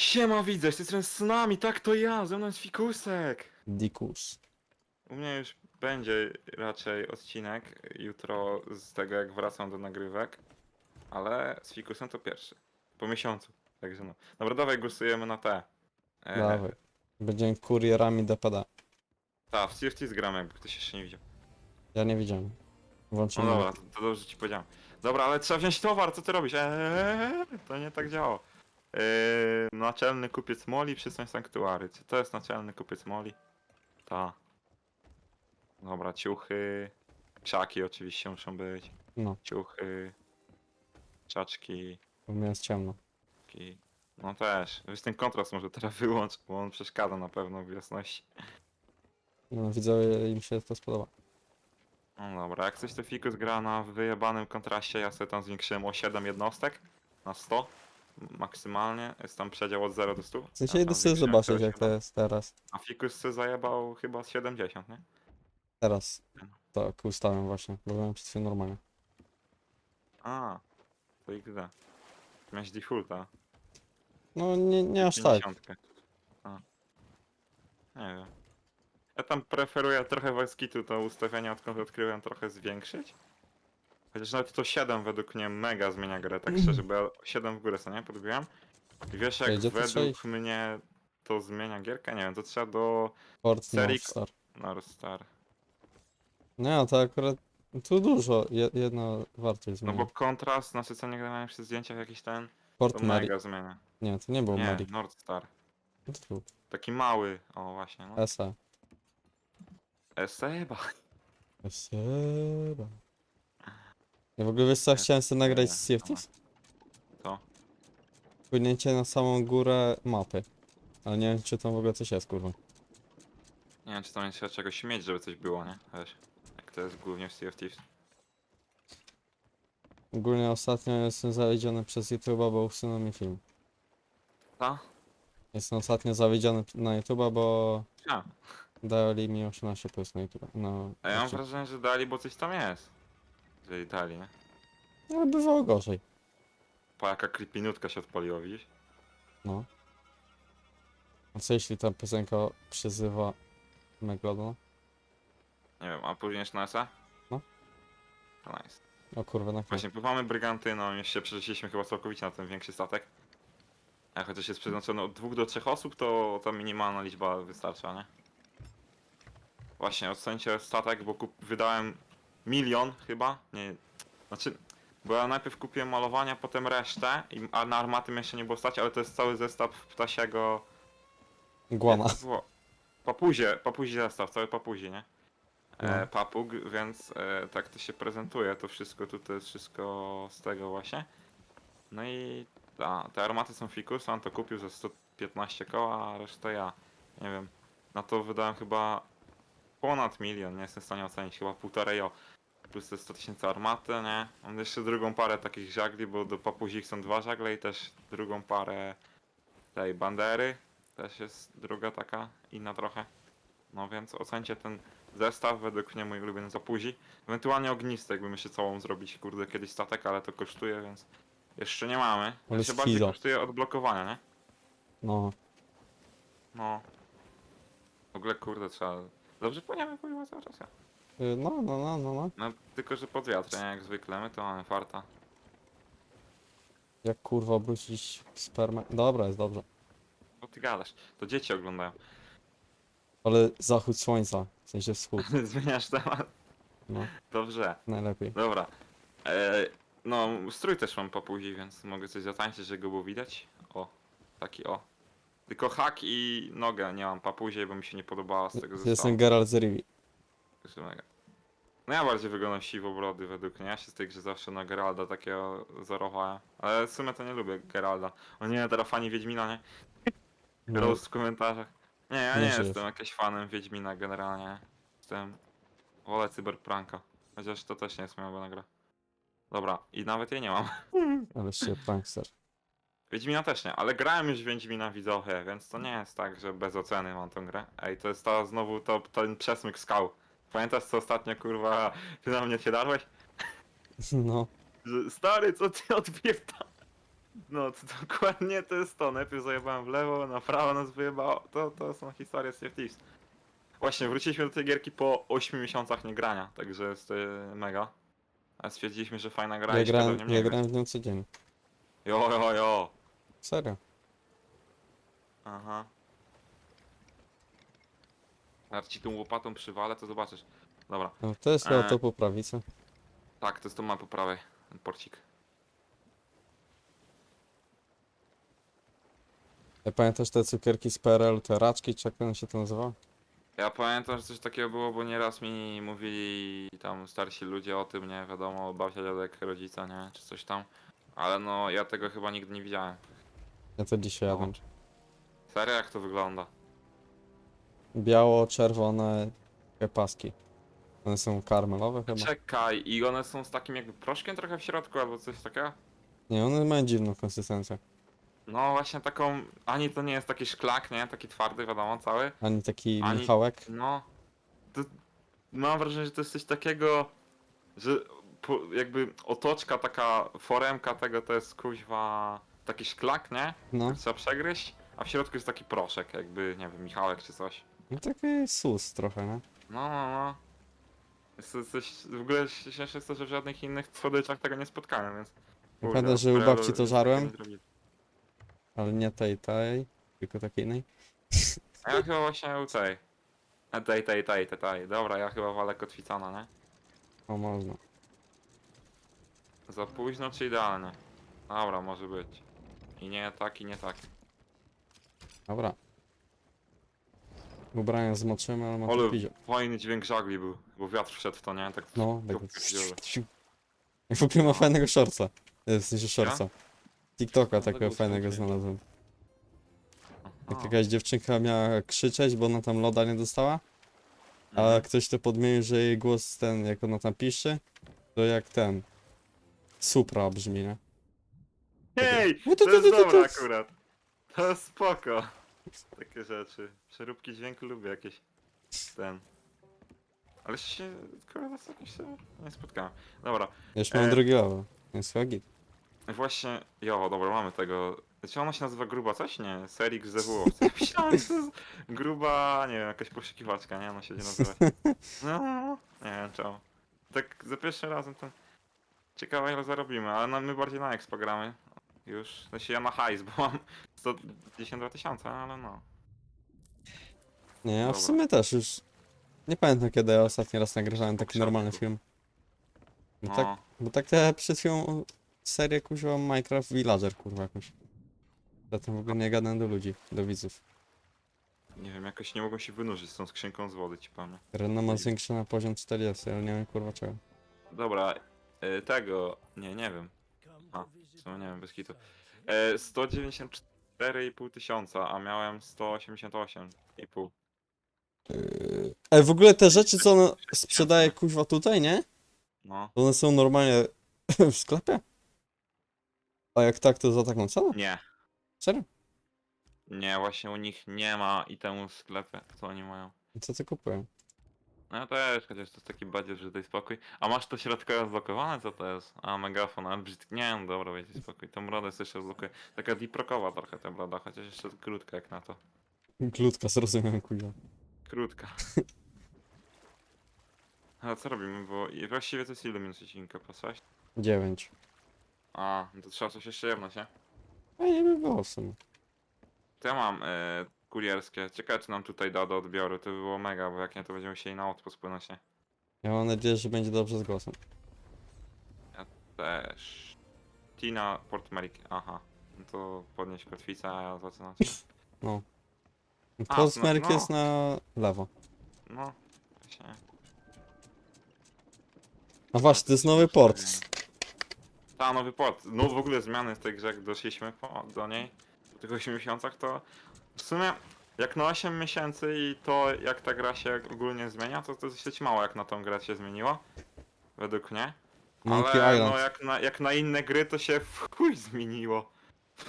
Siema widzę, strony z nami, tak to ja, ze mną jest Fikusek. Dikus. U mnie już będzie raczej odcinek jutro z tego jak wracam do nagrywek, ale z Fikusem to pierwszy. Po miesiącu, także no. Dobra, dawaj głosujemy na te. E, Dawaj. Będziemy kurierami DPD. Tak, w CFT zgramy, jakby ktoś jeszcze nie widział. Ja nie widziałem. No Włączyłem. dobra, to, to dobrze ci powiedziałem. Dobra, ale trzeba wziąć towar, co ty robisz? Eee, to nie tak działa. Eee, naczelny kupiec moli, przystań sanktuary. Czy to jest naczelny kupiec moli? Ta. Dobra, ciuchy. Czaki oczywiście muszą być. No, Ciuchy. Czaczki. u mnie jest ciemno. Ki. No też. Wiesz, ten kontrast może teraz wyłącz, bo on przeszkadza na pewno w jasności. No, widzę, im się to spodoba. No dobra, jak coś to Fikus gra na wyjebanym kontraście, ja sobie tam zwiększyłem o 7 jednostek na 100 maksymalnie, jest tam przedział od 0 do 100. W sensie idę sobie zobaczyć jak to jest teraz. A Fikus sobie zajebał chyba z 70, nie? Teraz tak ustawiam właśnie, bo byłem przed chwilą normalnie. A, to XD. Miałeś defaulta. No nie, nie aż tak. 50. A. Nie wiem. Ja tam preferuję trochę Weskitu to ustawienie, odkąd odkryłem trochę zwiększyć. Chociaż nawet to 7 według mnie mega zmienia grę, tak szczerze, bo ja 7 w górę sobie nie podbiłem. I wiesz jak gdzie to trzeba według iść? mnie to zmienia gierkę? Nie wiem, to trzeba do Port Serii- North Star. North Star. Nie, no to akurat tu dużo. Je, jedna wartość No zmienia. bo kontrast, nasycenie grania przy zdjęciach jakiś ten, to Port Mary. mega zmienia. Nie, to nie był Nie, Mary. North Star. To był Taki mały, o właśnie, no. SE. Eseba. Seba. Ja w ogóle wiesz co, ja chciałem sobie nagrać z. CFTs? Co? Płynięcie na samą górę mapy. Ale nie wiem czy tam w ogóle coś jest, kurwa. Nie wiem, czy tam nie trzeba czegoś mieć, żeby coś było, nie? Wiesz, jak to jest głównie w Sea of Thieves. Ogólnie ostatnio jestem zawiedziony przez YouTube'a, bo usunął mi film. Co? Jestem ostatnio zawiedziony na YouTube'a, bo A, dali mi 18 plus na YouTube. No, a ja mam wrażenie, że dali, bo coś tam jest. Jeżeli dali, nie? Ale bywało gorzej. Po jaka creepynutka się odpaliła, widzisz? No. A co jeśli ta piosenka przyzywa Megalodona? Nie wiem, a później na SE? No. To nice. O kurwa, na. Właśnie, pływamy Brygantyną, już się przerzuciliśmy chyba całkowicie na ten większy statek. A chociaż jest przeznaczony od dwóch do trzech osób, to ta minimalna liczba wystarcza, nie? Właśnie, ocencie statek, bo kup... wydałem milion chyba, nie, znaczy, bo ja najpierw kupiłem malowania, potem resztę, i, a na armaty mnie jeszcze nie było stać, ale to jest cały zestaw ptasiego... Guana. jak to było? Papuzie, papuzi zestaw, cały papuzi, nie? E, No. papug, więc e, tak to się prezentuje, to wszystko tutaj jest wszystko z tego właśnie. No i ta, te armaty są fikus, on to kupił za 115 koła, a resztę ja. Nie wiem. Na to wydałem chyba ponad milion, nie jestem w stanie ocenić, chyba półtorej o. Plus te 100 tysięcy armaty, nie? Mam jeszcze drugą parę takich żagli, bo do papuzik są dwa żagle i też drugą parę tej bandery. Też jest druga taka, inna trochę. No więc ocencie ten zestaw, według mnie mój ulubiony zapuzi. Ewentualnie ognisty, jakbym jeszcze całą zrobić, kurde, kiedyś statek, ale to kosztuje, więc jeszcze nie mamy. Ale Jeszcze bardziej schizo. kosztuje odblokowania, nie? No. No. W ogóle, kurde, trzeba... Dobrze płyniemy, pływa cały czas, ja. Y, No, no, no, no, no. No, tylko, że pod wiatr, nie? Jak zwykle, my to mamy farta. Jak kurwa obrócić spermę. Dobra, jest dobrze. Co ty gadasz? To dzieci oglądają. Ale zachód słońca, w sensie wschód. Zmieniasz temat? No, Dobrze. najlepiej. Dobra. E, no, strój też mam papuzi, więc mogę coś zatańczyć, żeby go było widać. O, taki o. Tylko hak i nogę nie mam papuziej, bo mi się nie podobała z tego zestawu. Jestem Geralt z Rivi. Jest mega. No ja bardziej wyglądam siwobrody według mnie. Ja się z tej grze zawsze na Geralda takiego zarowałem. Ale w sumie to nie lubię Geralda. O nie, teraz fani Wiedźmina, nie? No, Roast w komentarzach. Nie, ja Nie nie, jestem jakimś fanem Wiedźmina generalnie. Jestem... Wolę Cyberpranka. Chociaż to też nie jest moja ulubiona gra. Dobra, i nawet jej nie mam. ale się prankster. Wiedźmina też nie, ale grałem już w Wiedźmina widzowie, więc to nie jest tak, że bez oceny mam tę grę. Ej, to jest ta znowu to, ten przesmyk skał. Pamiętasz co ostatnio kurwa, ty na mnie się darłeś? No, Że, stary, co ty odpierda? No, to dokładnie to jest to. Najpierw zajebałem w lewo, na prawo nas wyjebało. To, to są historie z Thieves. Właśnie, wróciliśmy do tej gierki po 8 miesiącach niegrania, także jest e, mega. A stwierdziliśmy, że fajna gra Ja i szkoda w grałem, ja nie grać. grałem w nią codziennie. Jo, jo, jo. Serio. Aha. Jak ci tą łopatą przywalę, to zobaczysz. Dobra, No, to jest chyba E. to po prawicy. tak, to jest to ma po prawej, ten porcik. Ja pamiętasz te cukierki z PRL, te raczki, czy jak one się to nazywa? Ja pamiętam, że coś takiego było, bo nieraz mi mówili tam starsi ludzie o tym, nie wiadomo, babcia, dziadek, rodzica, nie, czy coś tam. Ale no, ja tego chyba nigdy nie widziałem. Ja to dzisiaj jadłem. Zobacz. Serio, jak to wygląda? Biało-czerwone takie paski. One są karmelowe chyba? Czekaj, i one są z takim jakby proszkiem trochę w środku, albo coś takiego? Nie, one mają dziwną konsystencję. No właśnie taką, ani to nie jest taki szklak, nie, taki twardy, wiadomo, cały. Ani taki Ani- Michałek. No, to mam wrażenie, że to jest coś takiego, że po, jakby otoczka, taka foremka tego to jest kuźwa taki szklak, nie? No, Trzeba przegryźć, a w środku jest taki proszek, jakby, nie wiem, Michałek czy coś. No taki sus trochę, nie? No, no, no. Jest to coś, w ogóle śmieszne jest to, że w żadnych innych słodyczach tego nie spotkałem, więc... kurde, Pamiętasz, że u babci to żarłem? Ale nie tej, tej, tylko takiej innej. A ja chyba właśnie u tej. A tej, tej, tej, tej, tej. Dobra, ja chyba walę kotwicana, nie? O, można. Za późno czy idealnie? Dobra, może być. I nie tak, i nie tak. Dobra. Ubrania zmoczymy, ale mam Ale to fajny dźwięk żagli był, bo wiatr wszedł w to, nie? Tak No, tak. pierdziele. I w ogóle ma fajnego shortsa. E, W sensie shortsa. TikToka takiego fajnego znalazłem. Jak Aha. jakaś dziewczynka miała krzyczeć, bo ona tam loda nie dostała, a Mhm. ktoś to podmienił, że jej głos ten, jak ona tam pisze, to jak ten. Supra brzmi, nie? Hej! No to- To to- jest to- to- dobre to- akurat. To jest spoko. Takie rzeczy. Przeróbki dźwięku lubię jakieś. Ten. Ale się, kurde, z jakimś się nie spotkałem. Dobra, Już mam E. drugi level. Jest chyba git. właśnie, jo, dobra, mamy tego. Czy ona się nazywa gruba coś? Nie, Serix ZWO. Ja myślałem, że to jest gruba, nie wiem, jakaś poszukiwaczka, nie? Ona się nie nazywa. No, nie wiem czemu. Tak za pierwszym razem to... Ciekawe ile zarobimy, ale no, my bardziej na expo gramy. Już, sensie ja na hajs, bo mam 152 tysiące, ale no. Nie, ja w Dobra. sumie też już. Nie pamiętam kiedy ja ostatni raz nagrywałem taki normalny film. Bo no. tak, bo tak te przed chwilą serię kuźwa Minecraft Villager kurwa jakąś. Zatem w ogóle nie gadam do ludzi, do widzów. Nie wiem, jakoś nie mogą się wynurzyć z tą skrzynką z wody, ci powiem. Rena ma zwiększona na poziom 40, ale nie wiem kurwa czego. Dobra, y, tego, nie, nie wiem. A, w sumie nie wiem, bez kitu. E, 194,5 tysiąca, a miałem 188,5. Yy, Ej, w ogóle te rzeczy co ona sprzedaje kuźwa tutaj, nie? No, To one są normalnie w sklepie? A jak tak, to za taką cenę? nie. Serio? Nie, właśnie u nich nie ma itemu w sklepie, co oni mają. Co ty kupuję? No też, chociaż to jest taki budget, że daj spokój. A masz to środkowe odblokowane? Co to jest? A, megafon, a brzydki. Nie, no dobra, daj spokój. Tą brodę jest jeszcze odblokuję. Taka deeprokowa trochę ta broda, chociaż jeszcze krótka jak na to. Klutka, zrozumiałem kuźwa. Krótka. A co robimy, bo i właściwie to jest ile minut odcinka po 6? 9. A, no to trzeba coś jeszcze jednać, nie? A nie by było w sumie. To ja mam e, kurierskie. Ciekawe czy nam tutaj da do odbioru, to by było mega, bo jak nie to będziemy musieli na odpust spłynąć, nie? Ja mam nadzieję, że będzie dobrze z głosem. Też. Tina Portmerik, aha. No to podnieść kotwicę, a ja zaczynam. No. A, Postmerk no, no. jest na lewo. No, właśnie. A właśnie, to jest nowy port. Ta, nowy port. No w ogóle zmiany w tej grze, jak doszliśmy po, do niej, po tych 8 miesiącach, to w sumie jak na 8 miesięcy i to jak ta gra się ogólnie zmienia, to to jest dosyć mało jak na tą grę się zmieniło. Według mnie. Monkey Ale Island. no jak na, jak na inne gry to się w chuj zmieniło.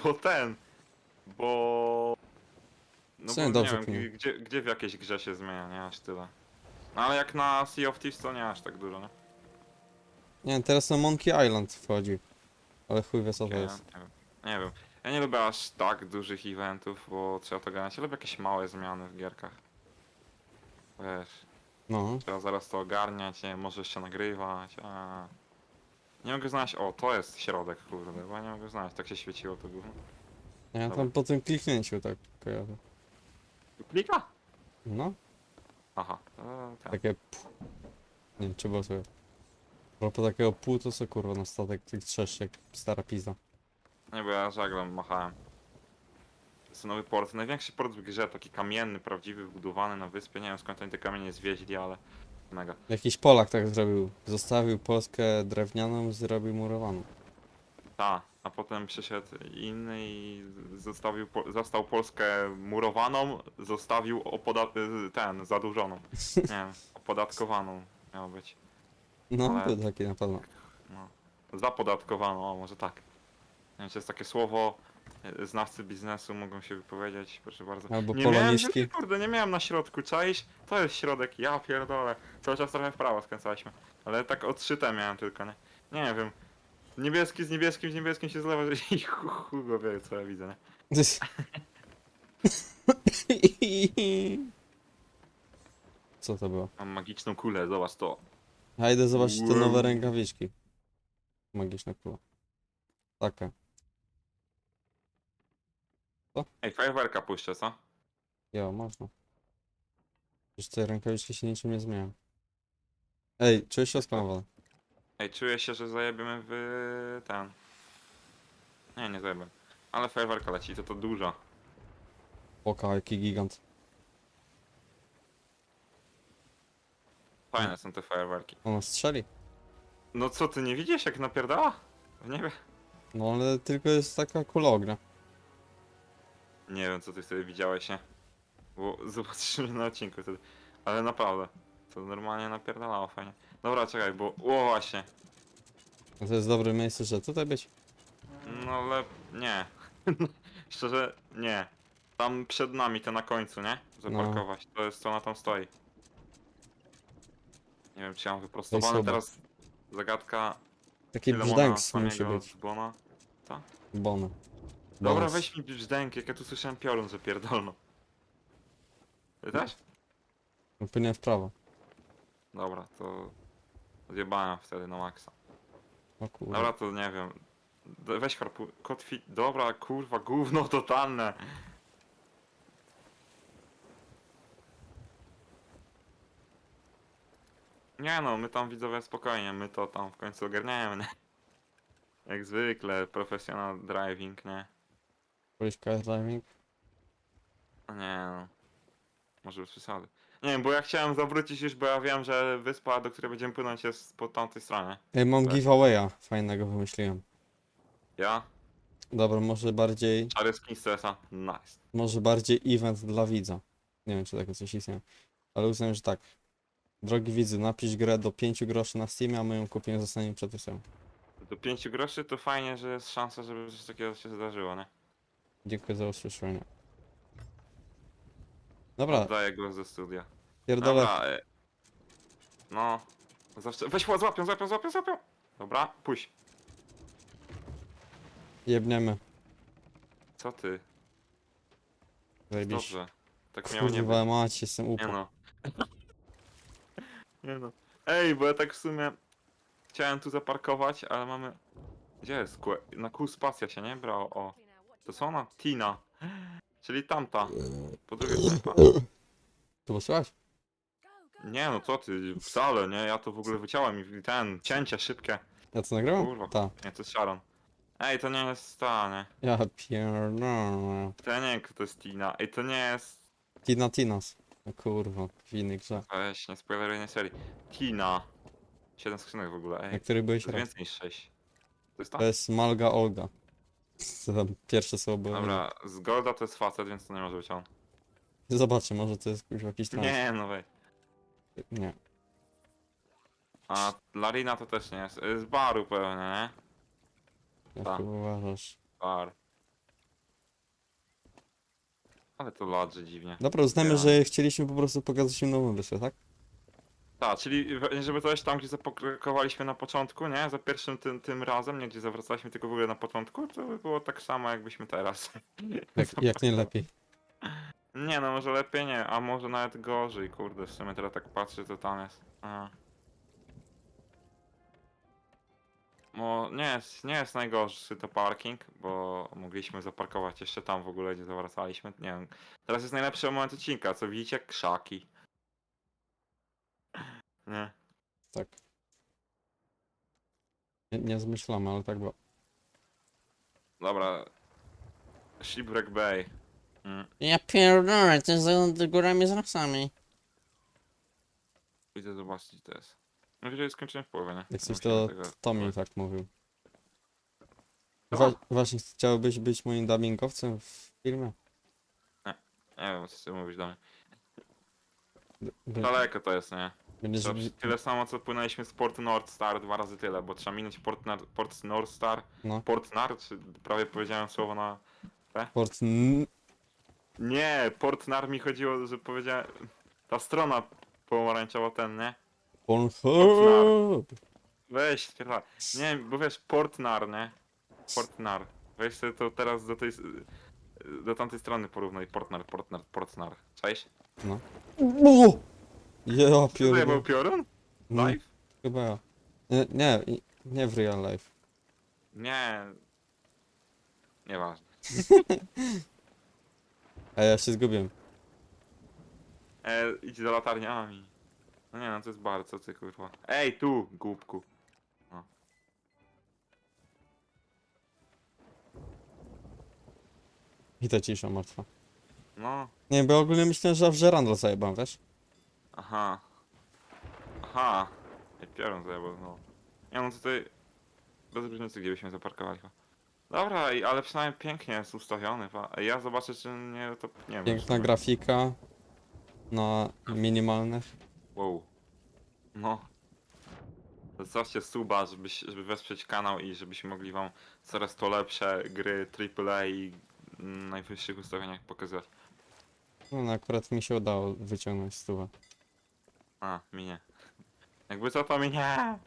Bo ten. Bo. No bo sumie nie dobrze wiem, kminił. gdzie, gdzie w jakiejś grze się zmienia, nie aż tyle. No ale jak na Sea of Thieves to nie aż tak dużo, nie? Nie, teraz na Monkey Island wchodzi. Ale chuj wie co to Nie, jest. nie wiem. Nie wiem. Ja nie lubię aż tak dużych eventów, bo trzeba to grać. Ja lubię jakieś małe zmiany w gierkach. Wiesz, No, trzeba zaraz to ogarniać, nie wiem, może jeszcze nagrywać, a... Nie mogę znaleźć, o, to jest środek, kurde, bo ja nie mogę znaleźć, tak się świeciło to gówno. ja Dobra. tam po tym kliknięciu tak kojarzę. Klika? No, Aha, to tak. takie pu. Nie wiem, czy było sobie. A propos takiego pół, to co kurwa na statek tych trzesz jak stara pizda. Nie, bo ja żaglem machałem. To jest nowy port, największy port w grze, taki kamienny, prawdziwy, wbudowany na wyspie, nie wiem skąd oni te kamienie zwieźli, ale mega. Jakiś Polak tak zrobił. Zostawił Polskę drewnianą, zrobił murowaną. Ta, a potem przyszedł inny i zostawił, po, zastał Polskę murowaną, zostawił opoda- ten, zadłużoną. Nie wiem, opodatkowaną miało być. No, Ale- to taki na pewno. No. Zapodatkowaną, o może tak. Nie wiem, czy jest takie słowo, e, znawcy biznesu mogą się wypowiedzieć, proszę bardzo. Albo nie miałem, kurde, nie miałem na środku, czaisz? To jest środek, ja pierdolę. Cały czas trochę w prawo skręcaliśmy. Ale tak odszyte miałem tylko, nie? Nie wiem. Niebieski z niebieskim, z niebieskim się zlewa i hu- Hugo wie co ja widzę, nie? Co to było? Mam magiczną kulę, zobacz to. Ja idę zobaczyć te nowe Wow. rękawiczki. Magiczna kula. Taka. Ej, fajerwerka puszczę, co? Jo, można. Już te rękawiczki się niczym nie zmieniają. Ej, czuję się ospamowane. Ej, czuję się, że zajebiemy w ten. Nie, nie zajebiemy. Ale fajerwerka leci, to to dużo. Oka, jaki gigant. Fajne są te fajerwerki. Ona strzeli. No co, ty nie widzisz jak napierdala? W niebie? No ale tylko jest taka kula ognia. Nie wiem, co ty wtedy widziałeś, nie? Bo zobaczymy na odcinku wtedy. Ale naprawdę, to normalnie napierdalało fajnie. Dobra, czekaj, bo... O, właśnie. A to jest dobre miejsce, że tutaj być. No ale... nie. Szczerze, nie. Tam przed nami, to na końcu, nie? Zaparkować. To jest, co ona tam stoi. Nie wiem, czy ja mam wyprostowane teraz... Zagadka... Taki ile brzdęk musi być. dzbona. Bony. Dobra, weź mi brzdęk, jak ja tu słyszałem piorun, że pierdolno. Ty też? No, Płynie w prawo. Dobra, to zjebałem wtedy na maksa. O kurwa. Dobra, to nie wiem. D- Weź harpu... Kotwi... Dobra, kurwa, gówno totalne. Nie no, my tam widzowie spokojnie, my to tam w końcu ogarniamy, nie? Jak zwykle, professional driving, nie? Polish car driving. No nie no. Może bez przesady. Nie wiem, bo ja chciałem zawrócić już, bo ja wiem, że wyspa, do której będziemy płynąć jest po tamtej stronie. Ej, mam Tak. giveawaya fajnego wymyśliłem. Ja? Dobra, może bardziej, Czary skin stresa. Nice. może bardziej event dla widza. Nie wiem, czy takie coś istnieje. Ale uznałem, że tak. Drogi widzu, napisz grę do 5 groszy na Steamie, a my ją kupimy zostanie przed wysłą. Do 5 groszy to fajnie, że jest szansa, żeby coś takiego się zdarzyło, nie? Dziękuję za usłyszenie. Dobra, Daję głos ze studia. pierdolę. Dobra, e... No. Zawsze... Weź chłod, złapią, złapią, złapią, złapią. Dobra, pójdź. Jebniemy. Co ty? Zajebiście. Dobrze. Tak miało nie być. Kurwa mać, jestem Nie upo. no. Nie no. Ej, bo ja tak w sumie chciałem tu zaparkować, ale mamy... Gdzie jest? Na kół spacja się nie brało, o. To co ona? Tina. Czyli tamta. Po drugiej stronie. pa. Posłuchać? Nie no, co ty, wcale, nie? Ja to w ogóle wyciąłem i ten, cięcie szybkie. Ja to nagrywam? Kurwa. Tak. Nie, to jest Sharon. Ej, to nie jest ta, nie? Ja pierdolę. To ja nie wiem, kto to jest Tina. Ej, to nie jest... Tina Tinas. O kurwa, w innej grze. Weź, nie spoileruj nie serii. Tina. Siedem skrzynek w ogóle, ej. Na której byłeś To jest raz. więcej niż sześć. To jest ta? To jest Malga Olga. Co tam pierwsze słowo? Dobra, z Golda to jest facet, więc to nie może być on. Zobaczę, może to jest kurwa jakiś trans. Nie, no wej. Nie. A Larina to też nie jest. Z baru pewnie, nie? Jak Tak. uważasz? Bar. Ale to ladży dziwnie. Dobra, uznajmy, Ja. że chcieliśmy po prostu pokazać im nową wyspę, tak? Tak, czyli żeby coś tam, gdzie zaparkowaliśmy na początku, nie? Za pierwszym tym, tym razem, nie gdzie zawracaliśmy tylko w ogóle na początku, to by było tak samo jakbyśmy teraz. Jak, jak nie lepiej. Nie no, może lepiej nie, a może nawet gorzej, kurde, w sumie teraz tak patrzę, to tam jest. A. Mo, nie jest, nie jest najgorszy to parking, bo mogliśmy zaparkować jeszcze tam w ogóle, gdzie zawracaliśmy, nie wiem. Teraz jest najlepszy moment odcinka, co widzicie? Krzaki. Nie. Tak. Nie, nie zmyślamy, ale tak było. Dobra. Shipwreck Bay. Mm. Ja pierdolę, to jest za górami z rasami. Idę zobaczyć gdzie to jest. Myślę, że skończyłem w połowie, nie? Jak coś Musimy to tego- Tommy tak mówił. Wa właśnie chciałbyś być moim dubbingowcem w filmie? Nie wiem, co ty mówisz do mnie. Daleko to jest, nie? Będziesz... Tyle samo, co płynęliśmy z Port North Star, dwa razy tyle, bo trzeba minąć Port, Nar- Port North Star, No. Port Nar, czy prawie powiedziałem słowo na... Port... n- Nie, Port Nar mi chodziło, że powiedziałem... Ta strona pomarańczowa ten, nie? Pornhub! Weź, spierdala. Nie, bo wiesz, Port Nar, nie? Port Nar. Weź sobie to teraz do tej... s- Do tamtej strony porównaj, Port Nar, Port Nar, Port Nar. Cześć? O! Ja to pierdolę. piorun? No, Live? chyba ja. Nie, nie, i- nie w real life. Nie. Nieważne. A ja się zgubiłem. E, idź do latarniami. No nie no, to jest bar, co ty kurwa. Ej, tu, głupku. I ta cisza martwa. No, Nie, bo ogólnie myślałem, że w żerandol zajebam, wiesz? Aha. Aha. Ej, piorun zajebał, no. Nie no, tutaj... Bez różnicy, gdzie byśmy zaparkowali chyba. Dobra, i- ale przynajmniej pięknie jest ustawiony. pa- Ja zobaczę, czy nie, to nie wiem. Piękna czy- grafika. Na minimalnych. Wow. No. Zostawcie suba, żeby, żeby wesprzeć kanał i żebyśmy mogli wam coraz to lepsze gry AAA i mm, najwyższych ustawieniach pokazywać. No, no akurat mi się udało wyciągnąć stówę. A, minie. Jakby co to minie?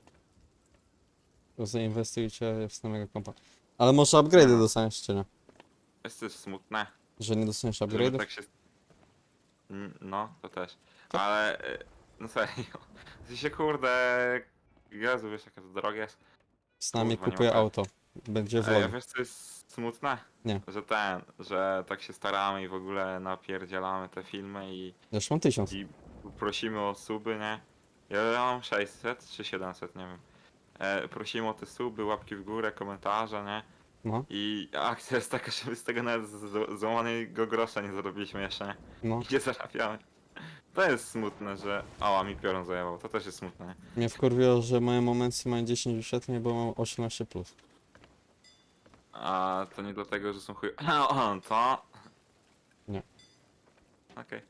To zainwestujcie w samego kompa. Ale może upgrade'y dostaniesz, czy nie? Jest to smutne. Że nie dostaniesz Żeby upgrade'ów? tak się... No, to też. Ale... e, No serio. W sensie kurde... Jezu, wiesz jakie to drogie jest. Z nami kurwa, nie kupuję mogę. auto. Będzie Ej, a vlog. wiesz co jest smutne? Nie. Że ten, że tak się staramy i w ogóle napierdzielamy te filmy i, Już mam tysiąc. i prosimy o suby, nie? Ja, ja mam 600 czy 700, nie wiem. E, prosimy o te suby, łapki w górę, komentarze, nie? No, I akcja jest taka, żeby z tego nawet z- z- złamanego grosza nie zarobiliśmy jeszcze, nie? no. Nie zarabiamy. To jest smutne, że... Ała, mi piorun zajebał, to też jest smutne, nie? Mnie wkurwiło, że moje momenty mają 10 wyświetleń, bo mam 18+. Plus. A to nie dlatego, że są chuj... O, to... Nie. Okej.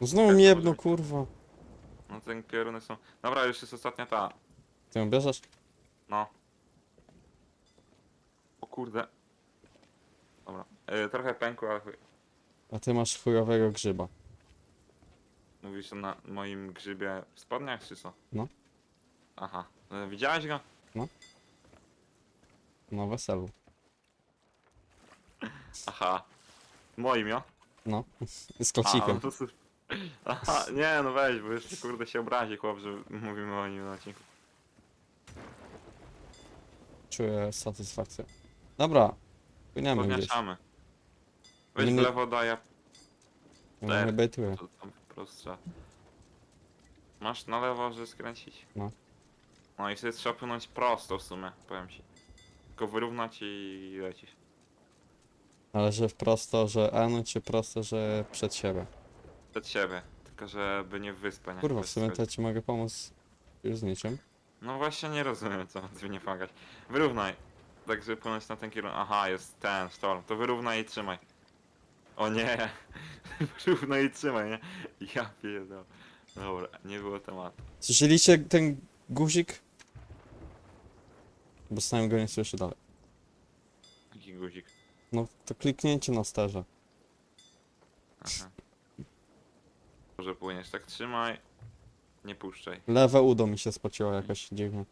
No znowu może być. kurwa. No te pioruny są... Dobra, już jest ostatnia ta. Ty ją bierzesz? No. O kurde. Dobra. E, trochę pękło, ale chuj. A ty masz chujowego grzyba. Mówisz na moim grzybie w spodniach, czy co? No. Aha. E, widziałeś go? Na weselu. Aha. Moim, jo? No. Z A, no. Aha, nie no weź, bo jeszcze kurde się obrazi chłop, że mówimy o nim na odcinku. Czuję satysfakcję. Dobra. Płyniemy gdzieś. Podniesiamy. Weź w lewo, daj, ja Ja nie bejtuję. to tam prostsze. Masz na lewo, że skręcić. No. No i sobie trzeba płynąć prosto w sumie, powiem ci. Tylko wyrównać i lecisz. Ale że prosto, że N, czy prosto, że przed siebie. Przed siebie. Tylko żeby nie w wyspę, nie? Kurwa, w sumie to ja ci mogę pomóc już z niczym. No właśnie nie rozumiem, co mi nie pomagać. Wyrównaj. Tak, żeby płynąć na ten kierunek. Aha, jest ten storm. To wyrównaj i trzymaj. O nie! wyrównaj i trzymaj, nie? Ja pierdolę. Dobra, nie było tematu. Słyszeliście ten guzik? Bo sam go nie słyszę dalej. Jaki guzik. No to kliknięcie na sterze. Aha. Może płyniesz, tak trzymaj. Nie puszczaj. Lewe udo mi się spociło jakoś dziwnie.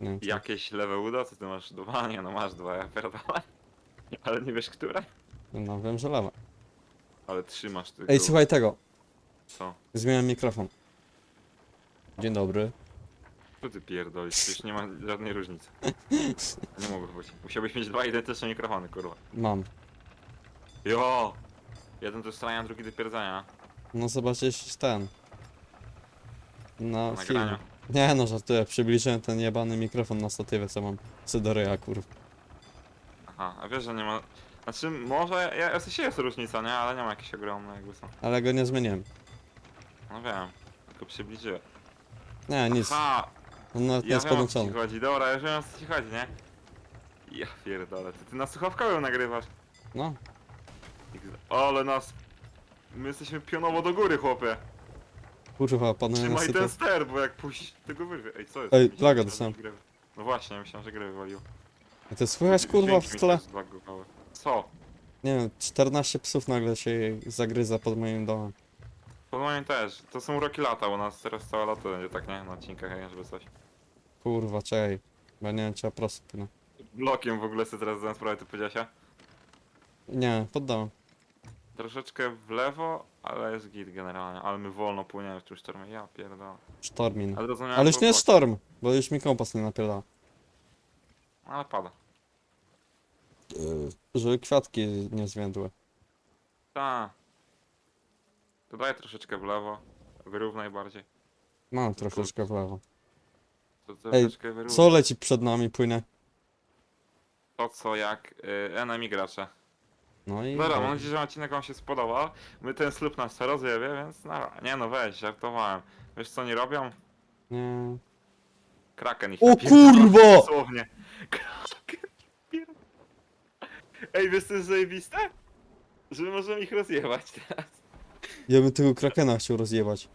Nie wiem, czy... Jakieś lewe udo? Co ty masz dwa? Nie no masz dwa, ja pierdolę. Ale nie wiesz które? No wiem, że lewe. Ale trzymasz tylko. Ej, słuchaj tego. Co? Zmieniam mikrofon. Dzień dobry. Co ty pierdolisz? Przecież nie ma żadnej różnicy. Nie mogło być. Musiałbyś mieć dwa identyczne mikrofony, kurwa. Mam. Jo! Jeden do strania, drugi do pierdzenia. No zobaczysz ten. Na filmie. nagraniu. Nie no, żartuję. Przybliżyłem ten jebany mikrofon na statywie, co mam. Sydoryja, kurwa. Aha, a wiesz, że nie ma... Znaczy, może, ja, w sensie jest różnica, nie? Ale nie ma jakiejś ogromnej jakby są. Ale go nie zmieniłem. No wiem, tylko przybliżyłem. Nie, nic. Ha! On nawet nie Ja jest wiem o co ci podłączony. chodzi, dobra, ja już wiem o co ci chodzi, nie? Ja pierdolę, ty, ty na słuchawkowym nagrywasz. No. Ale nas... My jesteśmy pionowo do góry, chłopie. Kurwa, na Trzymaj ten ster, bo jak puścisz, tego wyrwie. Ej, co jest? Ej, Myślałem, laga że dostałem. gry- No właśnie, myślałem, że gry wywaliło. A to słychać kurwa Dźwięki w mi tle? Co? Nie wiem, 14 psów nagle się zagryza pod moim domem. Po moim też. To są roki lata, u nas teraz całe lato będzie tak, nie? Na odcinkach, jak żeby coś. Kurwa, czekaj. Bo nie wiem, czy ja prosto płynę. Blokiem w ogóle sobie teraz zdałem sprawę, ty powiedziałeś, a? Nie, poddałem. Troszeczkę w lewo, ale jest git generalnie. Ale my wolno płyniemy w tym sztormie. Ja pierdolę. Sztormin. Ale rozumiałem Ale już nie jest bloku. sztorm, bo już mi kompas nie napierdala. Ale pada. Żeby kwiatki nie zwiędły. Ta. To daj troszeczkę w lewo. Wyrównaj bardziej. Mam troszeczkę w lewo. To Ej, troszeczkę wyrównaj. Co leci przed nami, płynie? To co jak y, enemy gracze. No i... Dobra, mam nadzieję, że odcinek wam się spodobał. My ten slub nas co rozjebie, więc no, nie no weź, żartowałem. Wiesz co oni robią? Nie. Kraken ich O napierdala, kurwo! Dosłownie. Kraken napierdala. Ej, wiesz co jest zajebiste? Że my możemy ich rozjebać teraz. Ja bym tego krakena chciał rozjebać.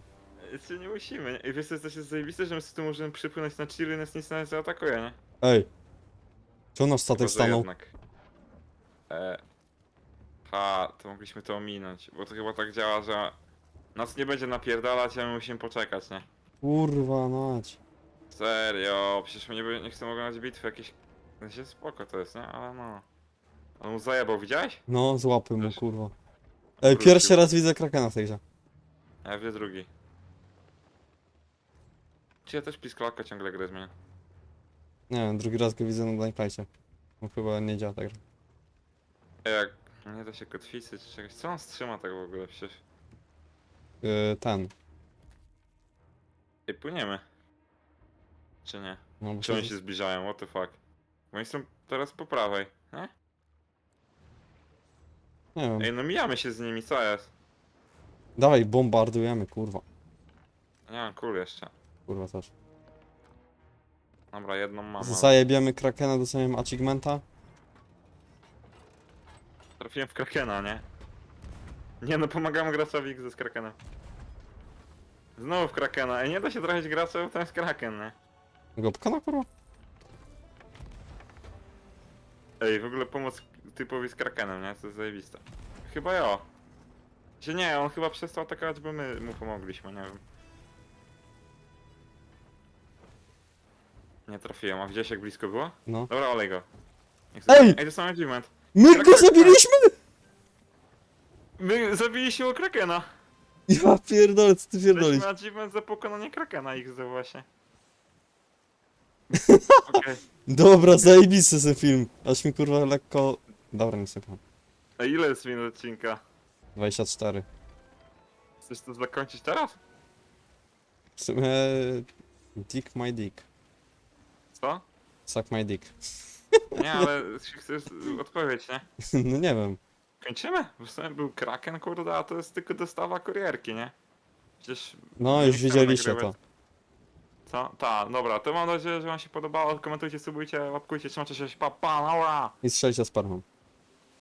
Czy nie musimy? Ej, wiesz co jest jest zajebiste, że my sobie tu możemy przypłynąć na chill i nas nic nie zaatakuje, nie? Ej. Czy nasz statek Chyba, że stanął? jednak. E... Ha, to mogliśmy to ominąć, bo to chyba tak działa, że nas nie będzie napierdalać, a my musimy poczekać, nie? Kurwa, mać. Serio, przecież my nie, by- nie chcemy oglądać bitwy jakieś... Sensie spoko to jest, nie? Ale no... On mu zajebał, widziałeś? No, złapy mu, kurwa. Ej, wrócił. pierwszy raz widzę krakena w tej grze. A ja wie drugi. Czy ja też pisklaka ciągle grę zmienię? Nie wiem, drugi raz go widzę na Blacklightie. No chyba nie działa tak. Jak nie da się kotwicy czy czegoś, co on strzyma tak w ogóle przecież? Yy, ten. Ej, płyniemy. Czy nie? No, bo Czy oni się... się zbliżają, what the fuck? Bo oni są teraz po prawej, nie? Nie wiem. Ej, no mijamy się z nimi, co jest? Dawaj, bombardujemy, kurwa. Nie mam kul jeszcze. Kurwa też. Dobra, jedną mam. ale Zajebiemy krakena, dostaniemy achievementa. Trafiłem w Krakena, nie? Nie no, pomagamy graczowi ze z Krakenem. Znowu w Krakena. Ej, nie da się trafić gracza, bo tam jest Kraken, nie? Go pkana, kurwa? Ej, w ogóle pomoc typowi z Krakenem, nie? To jest zajebiste. Chyba ja. Czy nie, on chyba przestał atakować, bo my mu pomogliśmy, nie wiem. Nie trafiłem, a widziałeś jak blisko było? No. Dobra, olej go. Niech Ej! Ej, to sam achievement. My go zabiliśmy! My zabiliśmy Krakena. Ja pierdolę, co ty pierdolisz? Mieliśmy achievement za pokonanie Krakena XD właśnie. Okej. Dobra, zajebisty ten film. Aż mi kurwa lekko... Dobra, nie sypam. A ile jest minut odcinka? 24. Chcesz to zakończyć teraz? W sumie... Dick my dick. Co? Suck my dick. Nie, ale chcesz odpowiedź, nie? no nie wiem. Kończymy? W sumie był Kraken, kurde, a to jest tylko dostawa kurierki, nie? Przecież... No, nie już chcemy widzieliście to. nagrywać. Co? Ta, dobra, to mam nadzieję, że wam się podobało. Komentujcie, subujcie, łapkujcie, trzymajcie się, pa, pa, nara! I strzelcie spermą.